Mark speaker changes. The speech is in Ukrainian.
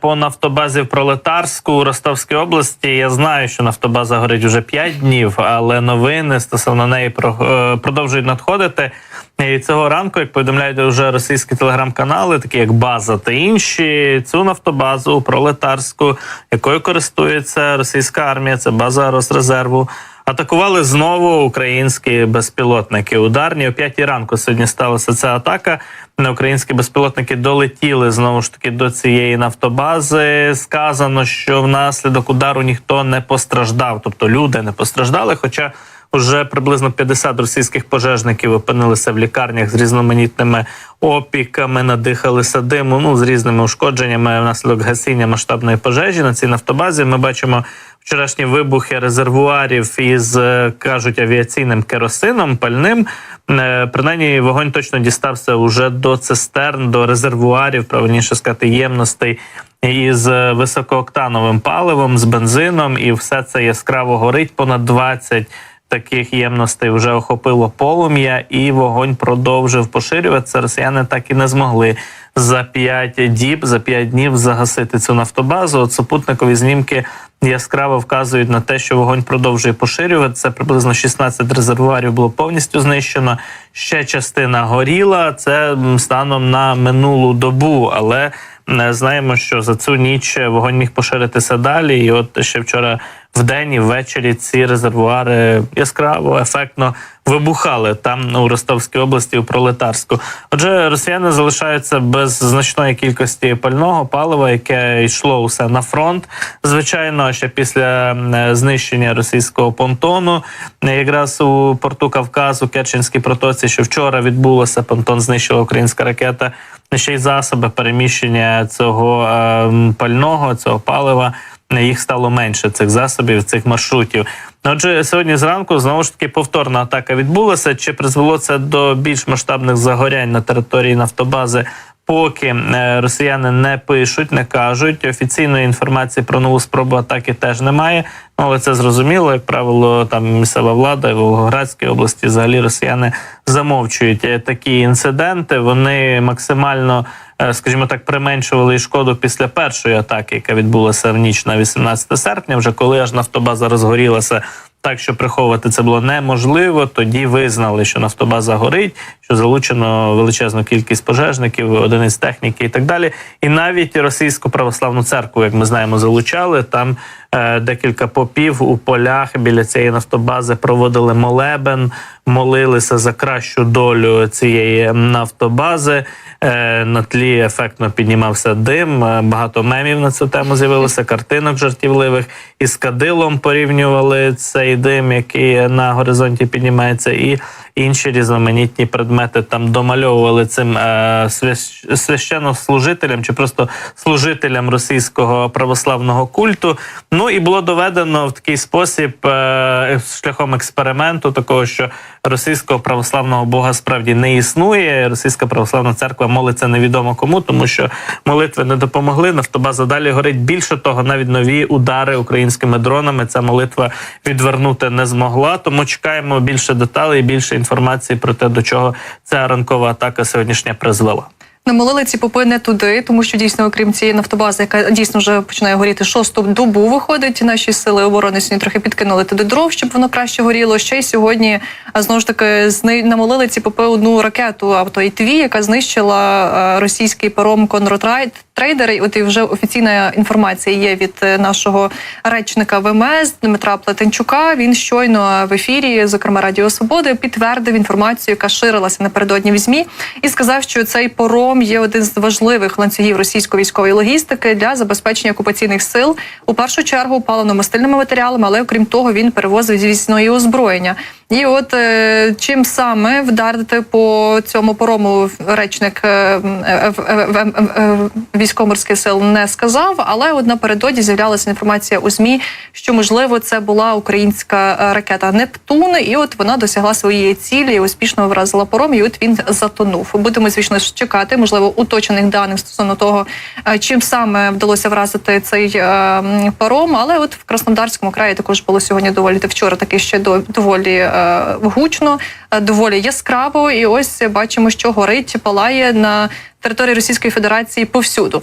Speaker 1: По нафтобазі в Пролетарську у Ростовській області я знаю, що нафтобаза горить вже 5 днів, але новини стосовно неї е, продовжують надходити. І цього ранку, як повідомляють вже російські телеграм-канали, такі як База та інші, цю нафтобазу пролетарську, якою користується російська армія, це база Росрезерву. Атакували знову українські безпілотники. Ударні о 5 ранку сьогодні сталася ця атака. На Українські безпілотники долетіли знову ж таки до цієї нафтобази. Сказано, що внаслідок удару ніхто не постраждав, тобто люди не постраждали. Хоча вже приблизно 50 російських пожежників опинилися в лікарнях з різноманітними опіками, надихалися диму, ну з різними ушкодженнями внаслідок гасіння масштабної пожежі на цій нафтобазі. Ми бачимо вчорашні вибухи резервуарів із е, кажуть авіаційним керосином, пальним. Е, Принаймні, вогонь точно дістався уже до цистерн, до резервуарів, правильніше сказати, ємностей із е, високооктановим паливом, з бензином, і все це яскраво горить. Понад 20 таких ємностей вже охопило полум'я, і вогонь продовжив поширюватися. Росіяни так і не змогли за 5 діб, за 5 днів загасити цю нафтобазу. От супутникові знімки яскраво вказують на те, що вогонь продовжує поширюватися. Приблизно 16 резервуарів було повністю знищено. Ще частина горіла. Це станом на минулу добу, але е, знаємо, що за цю ніч вогонь міг поширитися далі. І от ще вчора в день і ввечері ці резервуари яскраво, ефектно вибухали там у Ростовській області, у Пролетарську. Отже, росіяни залишаються без значної кількості пального палива, яке йшло усе на фронт. Звичайно, ще після знищення російського понтону, якраз у порту Кавказу, Керченській протоці, що вчора відбулося, понтон знищила українська ракета. Ще й засоби переміщення цього е, пального, цього палива їх стало менше цих засобів, цих маршрутів. Отже, сьогодні зранку знову ж таки повторна атака відбулася. Чи призвело це до більш масштабних загорянь на території нафтобази? Поки е, росіяни не пишуть, не кажуть офіційної інформації про нову спробу атаки теж немає. Ну, але це зрозуміло, як правило, там місцева влада в Волгоградській області взагалі росіяни замовчують е, такі інциденти. Вони максимально, скажімо так, применшували шкоду після першої атаки, яка відбулася в ніч на 18 серпня, вже коли аж нафтобаза розгорілася. Так, що приховувати це було неможливо. Тоді визнали, що нафтобаза горить, що залучено величезну кількість пожежників, одиниць техніки і так далі. І навіть російську православну церкву, як ми знаємо, залучали там е, декілька попів у полях біля цієї нафтобази проводили молебен, молилися за кращу долю цієї нафтобази. Е, на тлі ефектно піднімався дим. е, Багато мемів на цю тему з'явилося, картинок жартівливих із кадилом порівнювали цей дим, який на горизонті піднімається, і інші різноманітні предмети там домальовували цим е, священнослужителям чи просто служителям російського православного культу. Ну і було доведено в такий спосіб е, шляхом експерименту, такого що російського православного бога справді не існує. Російська православна церква молиться невідомо кому, тому що молитви не допомогли. Нафтобаза далі горить. Більше того, навіть нові удари українськими дронами ця молитва відвернути не змогла. Тому чекаємо більше деталей, більше інформації про те, до чого ця ранкова атака сьогоднішня призвела.
Speaker 2: Намолили ці попи не туди, тому що дійсно, окрім цієї нафтобази, яка дійсно вже починає горіти шосту добу, виходить. Наші сили оборони сьогодні трохи підкинули туди дров, щоб воно краще горіло. Ще й сьогодні знову ж таки зни... намолили ці попи одну ракету авто ІТВ, яка знищила російський паром Конротрайд. Трейдери, от і вже офіційна інформація є від е, нашого речника ВМС Дмитра Плетенчука. Він щойно в ефірі, зокрема Радіо Свободи, підтвердив інформацію, яка ширилася напередодні в ЗМІ, і сказав, що цей паром є один з важливих ланцюгів російської військової логістики для забезпечення окупаційних сил. У першу чергу паливно-мастильними матеріалами, але окрім того, він перевозив звісно і озброєння. І от е, чим саме вдарити по цьому порому речник е, е, військово-морських сил не сказав, але от напередодні з'являлася інформація у змі, що можливо це була українська ракета Нептун, і от вона досягла своєї цілі, і успішно вразила пором. І от він затонув. Будемо звісно чекати, можливо, уточених даних стосовно того, чим саме вдалося вразити цей паром. Але от в Краснодарському краї також було сьогодні доволі та вчора таки ще до доволі гучно, е, доволі яскраво. І ось бачимо, що горить, палає на території Російської Федерації повсюду.